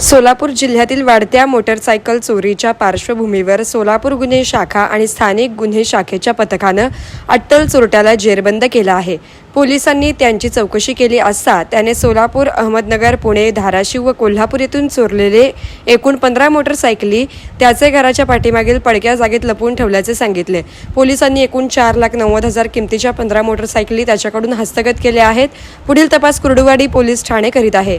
सोलापूर जिल्ह्यातील वाढत्या मोटरसायकल चोरीच्या पार्श्वभूमीवर सोलापूर गुन्हे शाखा आणि स्थानिक गुन्हे शाखेच्या पथकानं अट्टल चोरट्याला जेरबंद केला आहे. पोलिसांनी त्यांची चौकशी केली असता त्याने सोलापूर अहमदनगर पुणे धाराशिव व कोल्हापूर येथून चोरलेले एकूण पंधरा मोटरसायकली त्याचे घराच्या पाठीमागील पडक्या जागेत लपवून ठेवल्याचे सांगितले. पोलिसांनी एकूण चार लाख नव्वद हजार किमतीच्या पंधरा मोटरसायकली त्याच्याकडून हस्तगत केल्या आहेत. पुढील तपास कुर्डुवाडी पोलीस ठाणे करीत आहे.